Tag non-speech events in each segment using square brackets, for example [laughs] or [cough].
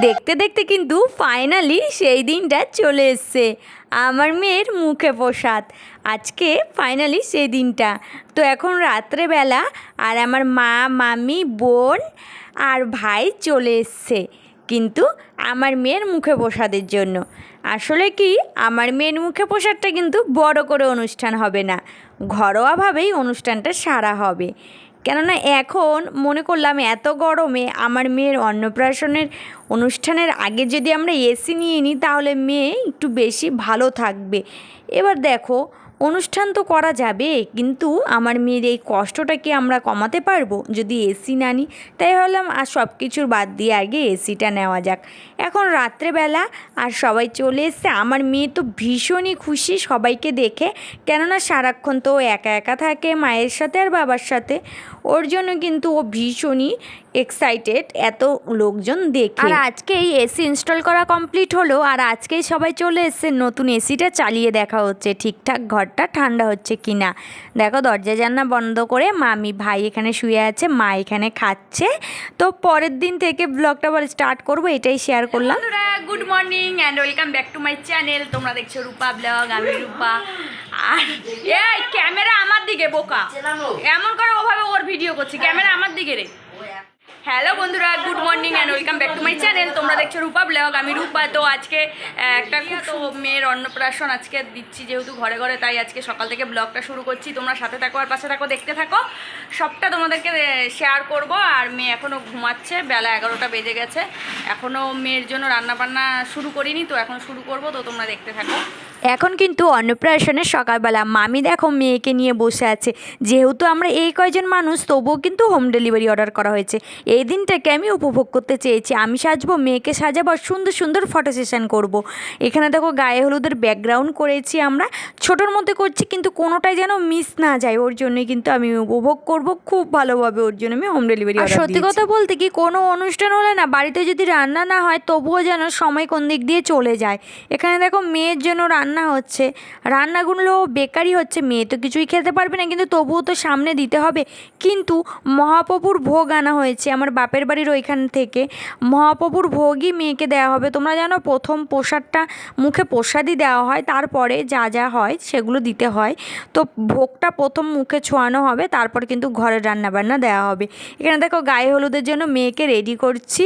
দেখতে দেখতে কিন্তু ফাইনালি সেই দিনটা চলে এসছে। আমার মেয়ের মুখে প্রসাদ। আজকে ফাইনালি সেই দিনটা। তো এখন রাত্রেবেলা আর আমার মা, মামি, বোন আর ভাই চলে এসছে। কিন্তু আমার মেয়ের মুখে প্রসাদের জন্য। আসলে কি, আমার মেন মুখে পোশাকটা কিন্তু বড় করে অনুষ্ঠান হবে না। ঘরোয়াভাবেই অনুষ্ঠানটা সারা হবে। কেননা এখন মনে করলাম এত গরমে আমার মেয়ের অন্নপ্রাশনের অনুষ্ঠানের আগে যদি আমরা এসি নিয়ে নিই, তাহলে মেয়ে একটু বেশি ভালো থাকবে। এবার দেখো, অনুষ্ঠান তো করা যাবে, কিন্তু আমার মেয়ের এই কষ্টটা কি আমরা কমাতে পারব? যদি এসি না নিই, তাই ভাবলাম আর সব কিছুর বাদ দিয়ে আগে এসিটা নেওয়া যাক। এখন রাত্রেবেলা আর সবাই চলে এসছে। আমার মেয়ে তো ভীষণই খুশি সবাইকে দেখে, কেননা সারাক্ষণ তো একা একা থাকে, মায়ের সাথে আর বাবার সাথে। ওর জন্য কিন্তু ও ভীষণই এক্সাইটেড এত লোকজন দেখে। আর আজকেই এসি ইনস্টল করা কমপ্লিট হলো আর আজকেই সবাই চলে এসছে নতুন এসিটা চালিয়ে দেখা হচ্ছে। ঠিকঠাক ঘরটা ঠান্ডা হচ্ছে কি না দেখো দরজা জানলা বন্ধ করে মামি ভাই এখানে শুয়ে আছে মা এখানে খাচ্ছে। তো পরের দিন থেকে ব্লগটা আবার স্টার্ট করব এটাই শেয়ার করলাম। Good morning and welcome back to my channel তোমরা দেখছ রূপা ব্লগ আমি রূপা। আর এই ক্যামেরা আমার দিকে বোকা। এমন করে ওভাবে ওর ভিডিও করছি ক্যামেরা আমার দিকে রে। হ্যালো বন্ধুরা good morning and welcome back to my channel তোমরা দেখছ রূপা ব্লগ আমি রূপা। তো আজকে একটা খুব মেয়ের অন্নপ্রাশন আজকে দিচ্ছি যেহেতু ঘরে ঘরে, তাই আজকে সকাল থেকে ব্লগটা শুরু করছি। তোমরা সাথে থাকো আর পাশে থাকো, দেখতে থাকো। সবটা তোমাদেরকে শেয়ার করব। আর মেয়ে এখনও ঘুমাচ্ছে, বেলা এগারোটা বেজে গেছে। এখনও মেয়ের জন্য রান্নাবান্না শুরু করিনি, তো এখন শুরু করব। তো তোমরা দেখতে থাকো। এখন কিন্তু অন্নপ্রাশনের সকালবেলা মামি দেখো মেয়েকে নিয়ে বসে আছে। যেহেতু আমরা এই কয়জন মানুষ, তবুও কিন্তু হোম ডেলিভারি অর্ডার করা হয়েছে। এই দিনটাকে আমি উপভোগ করতে চেয়েছি। আমি সাজবো, মেয়েকে সাজাবো সুন্দর সুন্দর ফটো সেশন করব। এখানে দেখো গায়ে হলুদের ব্যাকগ্রাউন্ড করেছি আমরা। ছোটোর মধ্যে করছি কিন্তু কোনোটাই যেন মিস না যায়। ওর জন্যই কিন্তু আমি উপভোগ করব খুব ভালোভাবে ওর জন্য আমি হোম ডেলিভারি আর সত্যি কথা বলতে কি কোনো অনুষ্ঠান হলে না বাড়িতে যদি রান্না না হয় তবুও যেন সময় কোন দিক দিয়ে চলে যায়। এখানে দেখো মেয়ের জন্য রান্না হচ্ছে। রান্নাগুলো বেকারি হচ্ছে মেয়ে তো কিছুই খেতে পারবে না কিন্তু তবুও তো সামনে দিতে হবে। কিন্তু মহাপ্রভুর ভোগ আনা হয়েছে আমার বাপের বাড়ির ওইখান থেকে। মহাপ্রভুর ভোগই মেয়েকে দেওয়া হবে। তোমরা জানো প্রথম প্রসাদটা মুখে প্রসাদই দেওয়া হয় তারপরে যা যা হয় সেগুলো দিতে হয়। তো ভোগটা প্রথম মুখে ছোঁয়ানো হবে, তারপর কিন্তু ঘরের রান্নাবান্না দেওয়া হবে। এখানে দেখো গায়ে হলুদের জন্য মেয়েকে রেডি করছি।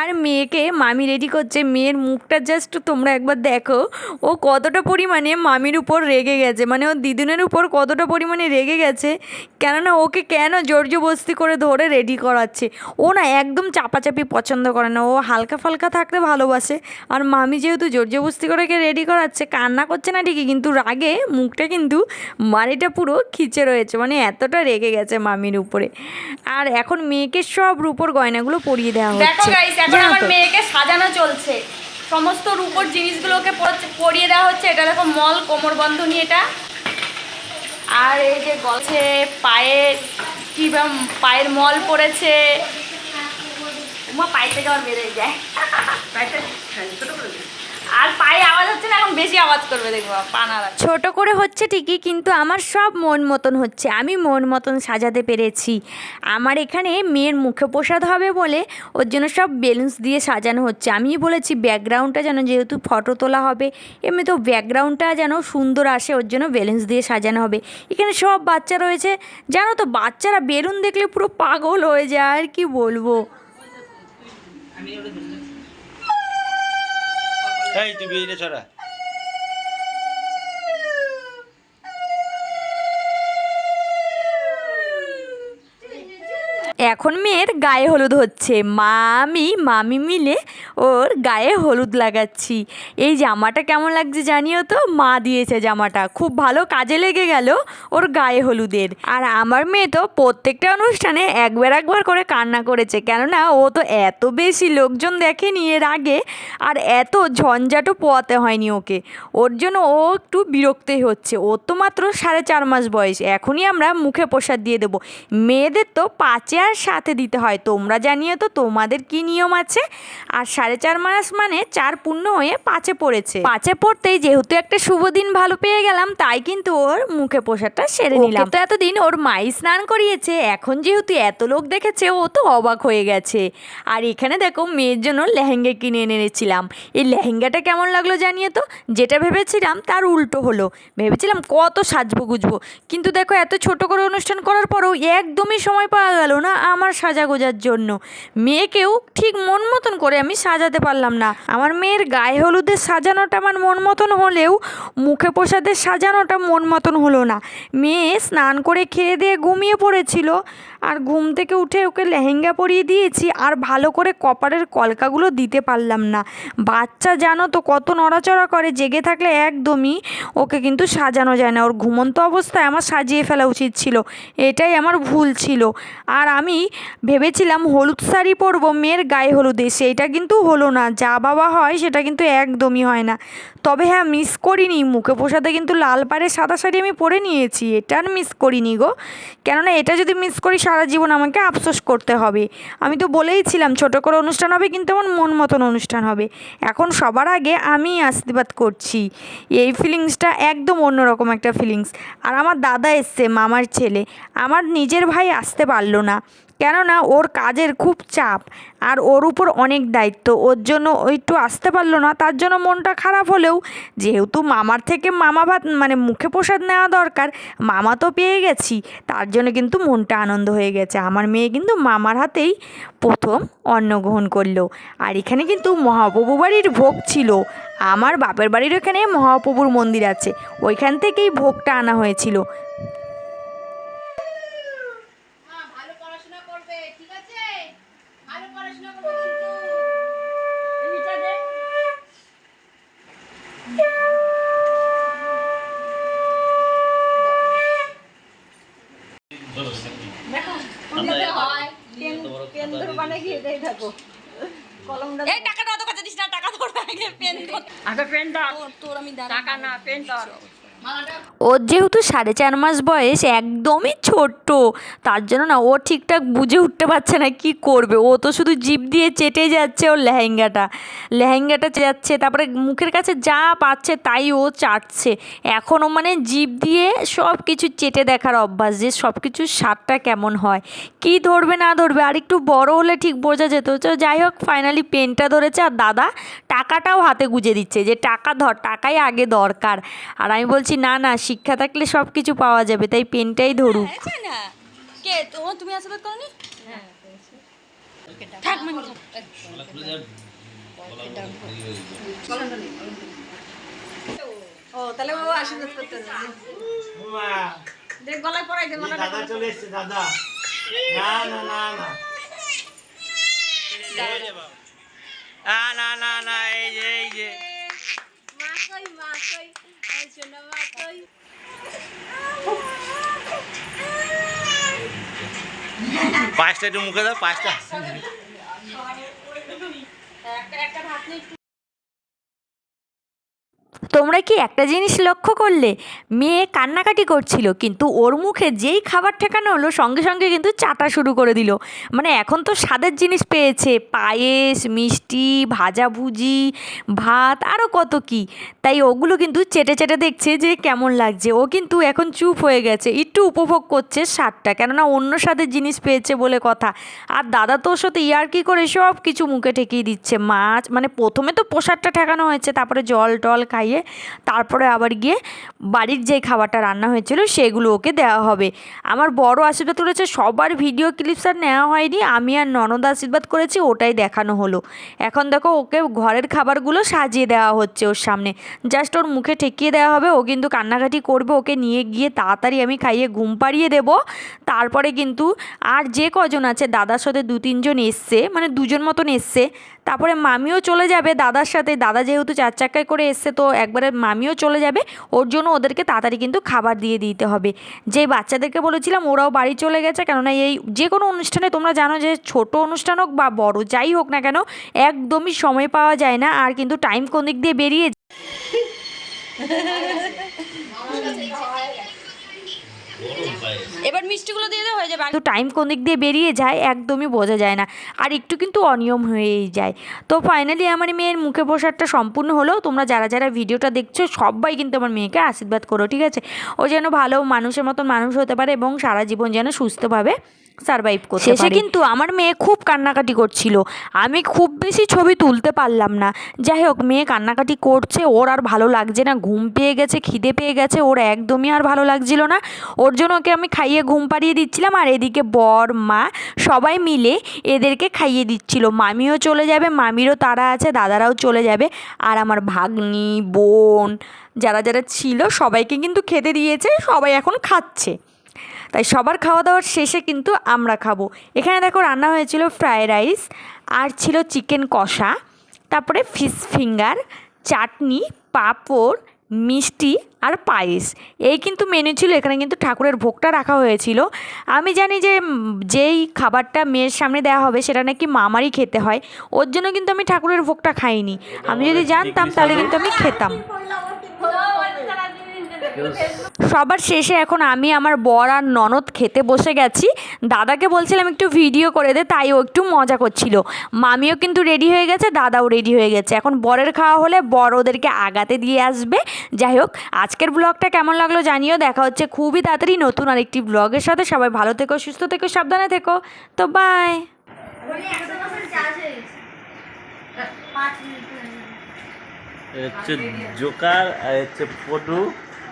আর মেয়েকে মামি রেডি করছে। মেয়ের মুখটা জাস্ট তোমরা একবার দেখো ও কতটা পরিমাণে মামির উপর রেগে গেছে। মানে ও দিদুনের উপর কতটা পরিমাণে রেগে গেছে কেননা ওকে কেন জোরজবস্তি করে ধরে রেডি করাচ্ছে? ও না একদম চাপাচাপি পছন্দ করে না। ও হালকা ফালকা থাকতে ভালোবাসে। আর মামি যেহেতু জোরজবস্তি করে ওকে রেডি করাচ্ছে কান্না করছে না ঠিকই কিন্তু রাগে মুখটা কিন্তু মাড়িটা পুরো খিচে রয়েছে। মানে এতটা রেগে গেছে মামির উপরে। আর এখন মেয়েকে সব রূপোর গয়নাগুলো পরিয়ে দেওয়া হচ্ছে। এখন আমার মেয়েকে সাজানো চলছে। সমস্ত রূপোর জিনিসগুলোকে পর- পরিয়ে দেওয়া হচ্ছে। এটা দেখো মল কোমর বন্ধনী এটা। আর এই যে গছে পায়ের কি পায়ের মল পড়েছে। উমা পায়ে থেকে আবার বেড়ে যায়। আর পায়ে আওয়াজ হচ্ছে না এখন বেশি আওয়াজ করবে দেখব পানা ছোট করে হচ্ছে ঠিকই কিন্তু আমার সব মন মতন হচ্ছে। আমি মন মতন সাজাতে পেরেছি। আমার এখানে মেয়ের মুখে প্রসাদ হবে বলে ওর জন্য সব বেলুনস দিয়ে সাজানো হচ্ছে। আমি বলেছি ব্যাকগ্রাউন্ডটা যেন যেহেতু ফটো তোলা হবে এমনি তো ব্যাকগ্রাউন্ডটা যেন সুন্দর আসে ওর জন্য বেলুনস দিয়ে সাজানো হবে। এখানে সব বাচ্চা রয়েছে। জানো তো বাচ্চারা বেলুন দেখলে পুরো পাগল হয়ে যায় আর কি বলব? এই তুই বেরিয়ে এখন মেয়ের গায়ে হলুদ হচ্ছে। মামি মামি মিলে ওর গায়ে হলুদ লাগাচ্ছি। এই জামাটা কেমন লাগছে জানিও তো? মা দিয়েছে জামাটা। খুব ভালো কাজে লেগে গেল ওর গায়ে হলুদের। আর আমার মেয়ে তো প্রত্যেকটা অনুষ্ঠানে একবার একবার করে কান্না করেছে। কেননা ও তো এত বেশি লোকজন দেখেনি এর আগে আর এত ঝঞ্ঝাটও পোয়াতে হয়নি ওকে। ওর জন্য ও একটু বিরক্তই হচ্ছে। ওর তো মাত্র সাড়ে চার মাস বয়স। এখনই আমরা মুখে প্রসাদ দিয়ে দেবো। মেয়েদের তো পাঁচে আর সাথে দিতে হয়। তোমরা জানিও তো তোমাদের কি নিয়ম আছে। আর সাড়ে চার মাস মানে চার পূর্ণ হয়ে পাঁচে পড়েছে। পাঁচে পড়তেই যেহেতু একটা শুভ দিন ভালো পেয়ে গেলাম তাই কিন্তু ওর মুখে পোশাকটা সেরে নিলাম। তো এতদিন ওর মাই স্নান করিয়েছে এখন যেহেতু এত লোক দেখেছে ও তো অবাক হয়ে গেছে। আর এখানে দেখো মেয়ের জন্য লেহেঙ্গা কিনে এনেছিলাম। এই লেহেঙ্গাটা কেমন লাগল জানিয়ে তো? যেটা ভেবেছিলাম তার উল্টো হলো। ভেবেছিলাম কত সাজবো গুজবো। কিন্তু দেখো এত ছোট করে অনুষ্ঠান করার পরও একদমই সময় পাওয়া গেল না। আমার সাজা গোজার জন্য। মেয়েকেও ঠিক মন মতন করে আমি সাজাতে পারলাম না। আমার মেয়ের গায়ে হলুদের সাজানোটা আমার মন মতন হলেও, মুখে প্রসাদের সাজানোটা মন মতন হলো না। মেয়ে স্নান করে খেয়ে দিয়ে ঘুমিয়ে পড়েছিল। আর ঘুম থেকে উঠে ওকে লেহেঙ্গা পরিয়ে দিয়েছি আর ভালো করে কপারের কলকাগুলো দিতে পারলাম না। বাচ্চা জানো তো কত নড়াচড়া করে, জেগে থাকলে একদমই ওকে কিন্তু সাজানো যায় না। ওর ঘুমন্ত অবস্থায় আমার সাজিয়ে ফেলা উচিত ছিল। এটাই আমার ভুল ছিল। আর আমি ভেবেছিলাম হলুদ শাড়ি পরবো, মেয়ের গায়ে হলুদে সেইটা কিন্তু হলো না, যা বাবা হয় সেটা কিন্তু একদমই হয় না। তবে হ্যাঁ মিস করিনি। মুখে পোষাতে কিন্তু লাল পাড়ে সাদা শাড়ি আমি পরে নিয়েছি। এটা আর মিস করিনি গো। কেননা এটা যদি মিস করি, সারা জীবন আমাকে আফসোস করতে হবে। আমি তো বলেইছিলাম, ছোটো করে অনুষ্ঠান হবে কিন্তু আমার মন মতন অনুষ্ঠান হবে। এখন সবার আগে আমি আশীর্বাদ করছি। এই ফিলিংসটা একদম অন্যরকম একটা ফিলিংস আর আমার দাদা এসছে, মামার ছেলে। আমার নিজের ভাই আসতে পারল না। কেননা ওর কাজের খুব চাপ আর ওর উপর অনেক দায়িত্ব। ওর জন্য ও একটু আসতে পারল না, তার জন্য মনটা খারাপ হলেও যেহেতু মামার থেকে মামা ভাত মানে মুখে প্রসাদ নেওয়া দরকার, মামা তো পেয়ে গেছি, তার জন্য কিন্তু মনটা আনন্দ হয়ে গেছে। আমার মেয়ে কিন্তু মামার হাতেই প্রথম অন্ন গ্রহণ করল। আর এখানে কিন্তু মহাপ্রভু বাড়ির ভোগ ছিল। আমার বাপের বাড়ির ওখানে মহাপ্রভুর মন্দির আছে। ওইখান থেকেই ভোগটা আনা হয়েছিল। এই টাকাটা অত কাছে দিস না টাকা ধর আগে পেন ধর। আগে পেন ধর তোর আমি টাকা না পেন ধর ওর যেহেতু সাড়ে চার মাস বয়স, একদমই ছোট্ট। তার জন্য না, ও ঠিকঠাক বুঝে উঠতে পারছে না কি করবে। ও তো শুধু জিভ দিয়ে চেটে যাচ্ছে ওর লেহেঙ্গাটা। লেহেঙ্গাটা যাচ্ছে, তারপরে মুখের কাছে যা পাচ্ছে তাই ও চাটছে। এখনও মানে জিভ দিয়ে সব কিছু চেটে দেখার অভ্যাস যে সব কিছুর স্বাদটা কেমন হয়। কি ধরবে না ধরবে, আর একটু বড় হলে ঠিক বোঝা যেত। তো যাই হোক ফাইনালি পেনটা ধরেছে আর দাদা টাকাটাও হাতে গুজে দিচ্ছে যে, টাকা ধর, টাকাই আগে দরকার। আর আমি বলছি না না শিক্ষা থাকলে সব কিছু পাওয়া যাবে তাই পেনটাই ধরুক। হয়েছে না কে তোমার তুমি আশীর্বাদ করনি? থাক মানে থাক। ও তাহলে ও আশীর্বাদ করতে দেখ গলায় পড়াই দে মালা দাদা চলে এসছে দাদা। না না না না না না না না এই যে এই যে মা কই মা কই এই শোনা মা কই পাঁচটা একটু মুখে দাও পাঁচটা। তোমরা কি একটা জিনিস লক্ষ্য করলে? মেয়ে কান্নাকাটি করছিল, কিন্তু ওর মুখে যেই খাবার ঠেকানো হলো, সঙ্গে সঙ্গে কিন্তু চাটা শুরু করে দিল। মানে এখন তো স্বাদের জিনিস পেয়েছে, পায়েস, মিষ্টি ভাজাভুজি ভাত আরও কত কি। তাই ওগুলো কিন্তু চেটে চেটে দেখছে যে কেমন লাগছে। ও কিন্তু এখন চুপ হয়ে গেছে, একটু উপভোগ করছে স্বাদটা, কেননা অন্য স্বাদের জিনিস পেয়েছে বলে কথা। আর দাদা তো ওর সাথে ইয়ার্কি করে সব কিছু মুখে ঠেকিয়ে দিচ্ছে। মাছ মানে প্রথমে তো প্রসাদটা ঠেকানো হয়েছে, তারপরে জল টল খাইয়ে তারপরে আবার গিয়ে বাড়ির যে খাবারটা রান্না হয়েছিল সেগুলো ওকে দেওয়া হবে। আমার বড় আশীর্বাদ করেছে সবার ভিডিও ক্লিপস আর নেওয়া হয়নি, আমি আর ননদ আশীর্বাদ করেছি, ওটাই দেখানো হলো। এখন দেখো ওকে ঘরের খাবারগুলো সাজিয়ে দেওয়া হচ্ছে ওর সামনে। জাস্ট ওর মুখে ঠেকিয়ে দেওয়া হবে, ও কিন্তু কান্নাকাটি করবে, ওকে নিয়ে গিয়ে তাড়াতাড়ি আমি খাইয়ে ঘুম পাড়িয়ে দেবো। তারপরে কিন্তু আর যে কজন আছে, দাদার সাথে দু তিনজন এসছে মানে দুজন মতন এসছে তারপরে মামিও চলে যাবে দাদার সাথে। দাদা যেহেতু চার চাক্কায় করে এসছে, তো একবারে মামিও চলে যাবে। ওর জন্য ওদেরকে তাড়াতাড়ি কিন্তু খাবার দিয়ে দিতে হবে। যে বাচ্চাদেরকে বলেছিলাম, ওরাও বাড়ি চলে গেছে। কেননা এই যে কোনো অনুষ্ঠানে তোমরা জানো যে ছোট অনুষ্ঠান হোক বা বড়, যাই হোক না কেন, একদমই সময় পাওয়া যায় না আর কিন্তু টাইম কোন দিক দিয়ে বেরিয়ে [laughs] এবার মিষ্টিগুলো দিয়ে দেওয়া হয়ে যাবে। তো টাইম কোন দিক দিয়ে বেরিয়ে যায় একদমই বোঝা যায় না। আর একটু কিন্তু অনিয়ম হয়েই যায়। তো ফাইনালি আমার মেয়ের মুখে প্রসাদটা সম্পূর্ণ হলো। তোমরা যারা যারা ভিডিওটা দেখছ, সবাই কিন্তু আমার মেয়েকে আশীর্বাদ করো, ঠিক আছে? ও যেন ভালো মানুষের মতন মানুষ হতে পারে এবং সারা জীবন যেন সুস্থভাবে সারভাইভ করতে শেষে কিন্তু আমার মেয়ে খুব কান্নাকাটি করছিল। আমি খুব বেশি ছবি তুলতে পারলাম না। যাই হোক মেয়ে কান্নাকাটি করছে ওর আর ভালো লাগছে না। ঘুম পেয়ে গেছে খিদে পেয়ে গেছে ওর একদমই আর ভালো লাগছিল না। ওর জন্য ওকে আমি খাইয়ে ঘুম পাড়িয়ে দিচ্ছিলাম আর এদিকে বর মা সবাই মিলে এদেরকে খাইয়ে দিচ্ছিল। মামিও চলে যাবে মামিরও তারা আছে দাদারাও চলে যাবে। আর আমার ভাগ্নি বোন যারা যারা ছিল সবাইকে কিন্তু খেতে দিয়েছে সবাই এখন খাচ্ছে। তাই সবার খাওয়া দাওয়ার শেষে কিন্তু আমরা খাব। এখানে দেখো রান্না হয়েছিল ফ্রায়েড রাইস আর ছিল চিকেন কষা তারপরে ফিশ ফিঙ্গার চাটনি পাঁপড় মিষ্টি আর পায়েস। এই কিন্তু মেনু ছিল এখানে কিন্তু ঠাকুরের ভোগটা রাখা হয়েছিল। আমি জানি যে যেই খাবারটা মেয়ের সামনে দেওয়া হবে সেটা নাকি মামারই খেতে হয়। ওর জন্য কিন্তু আমি ঠাকুরের ভোগটা খাইনি। আমি যদি জানতাম তাহলে কিন্তু আমি খেতাম। সবার শেষে এখন আমি আমার বর আর ননদ খেতে বসে গেছি। দাদাকে বলছিলাম একটু ভিডিও করে দে তাই ও একটু মজা করছিল। মামিও কিন্তু রেডি হয়ে গেছে, দাদাও রেডি হয়ে গেছে। এখন বরের খাওয়া হলে বর ওদেরকে আগাতে দিয়ে আসবে। যাই হোক, আজকের ব্লগটা কেমন লাগল জানিও। দেখা হচ্ছে খুবই তাড়াতাড়ি নতুন আরেকটি ব্লগের সাথে। সবাই ভালো থেকো, সুস্থ থেকো, সাবধানে থেকো। তো বাই জোকার, আর হচ্ছে